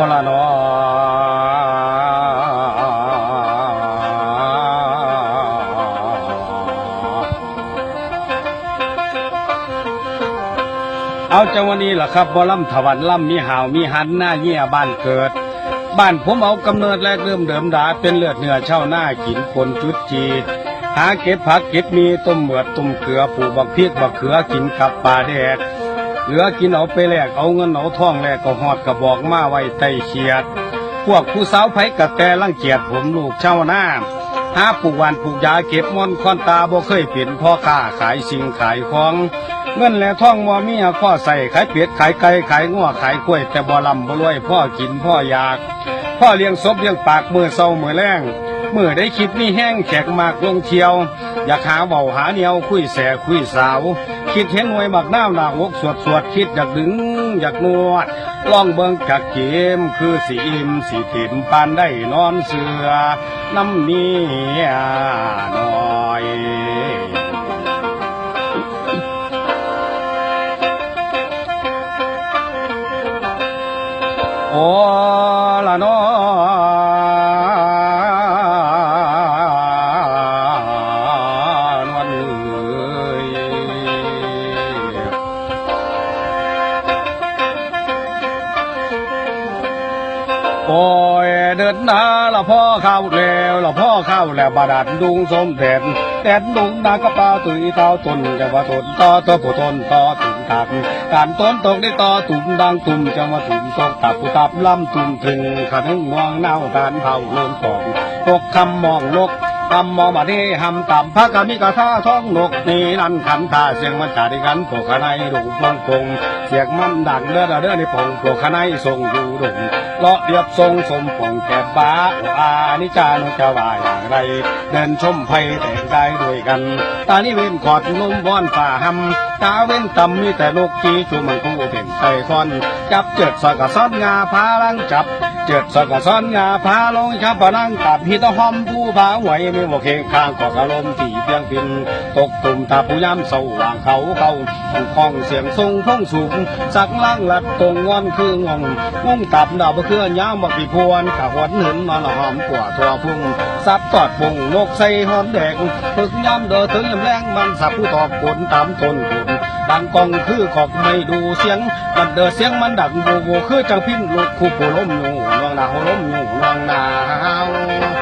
โอละนอเอาจังวันนี้ล่ะครับบ่ล่ำถวันล่ำมีหาวมีหันหน้าเยี่ยบ้านเกิด บ้านผมเอากำเนิดแรกเริ่มเดิมดา เป็นเลือดเนื้อเช่าหน้ากินคนจุดจีดหาเก็บผักเก็บมีต้มเหมือดต้มเกลือปลูกบักพริกบักเขือกินกับปลาแดด เหลือกินเอาไปแลกเอาเงินเอาทองแลกก็หอดกระบอกมาไว้ใต้เขียด พวกผู้สาวไผกระแต่รังเกียจผมลูกเช่าหน้าหาปลูกหวานปลูกยาเก็บมอนคอนตาบ่เคยเป็นพ่อค้าขายสิ่งขายของเงินและทองมอมีหาข้อใส่ขายเป็ดขายไก่ขายงัวขายกล้วย แต่บ่ลำบ่รวยพ่อกินพ่ออยาก พ่อเลี้ยงศพเลี้ยงปากมือเศร้ามือแรงมือได้คิดนี่แห้งแขกมากลงเที่ยว อยากหาเบาหาเนียวคุยแสคุยสาว คิดเห็นหน่วยบักน้าหนักอกสวดสวดคิดอยากดึงอยากนวดล่องเบิงกักเกมคือสีอิ่มสีถิ่มปานได้นอนเสือน้ำเมียน้อยโอ้ โอ้ยเดินหน้าละพ่อเข้าแล้วละพ่อเข้าแล้วบาดัดดุงสมแดดแดดดุงนากระเป๋าตุยเท้าตนจะว่าตนต่อตัวผู้ตนต่อตุ่มตักการต้นตกได้ต่อตุ่มดังตุ่มจะมาตุ่มตกตับผู้ตับล่ำตุ่มถึงขันงมองเน่าการเผาโลนของตกคำมองนกคำมองมาที่หำต่ำพระกามิกาท่าท้องนกนี่นั่นขันตาเสียงมันจาดิกันโผกขนายดุงฟังคงเสียงมันดังเด้อเด้อในปงโผกขนายทรงอยู่ดุง เลาะเรียบทรงสมปองแก่บ้าออานิจานุจะว่าอย่างไร เดินชมไพแต่งกายด้วยกัน ตานี่เว้นขอดนุ่มบอนฝ่าหำตาเว้นตำมีแต่ลูกจีจูมันคู่เป็นไก่ทอน จับเจิดสอกับซ้อนงาพาลังจับ เจิดสอกับซ้อนงาพาลงชับพลังตับฮิตหอมผู้พาไหวไม่บอกเข่งข้างกอกอารมณ์ตีเพียงพินตกตุ่มตาผู้ย้ำสว่างเขาเขาคล้องเสียงทรงพงสูงสักล่างหลัดตรงงอนคืองงงงตับดาวบเคลื่อนย้ำบักปีพวนกะหวนหินนอนหอมกว่าทัวพุ่งซับตอดปุ่งนกใส่หอนแดงถึกย้ำเดอถึงยำแรงมันสับผู้ตอบผลตามตนผล ดังกองคือขอกไม่ดูเสียง มันเดือเสียงมันดังโบโบคือจังพินลูกคู่ผู้ล้มอยู่นวงนาวล้มอยู่นวงนาว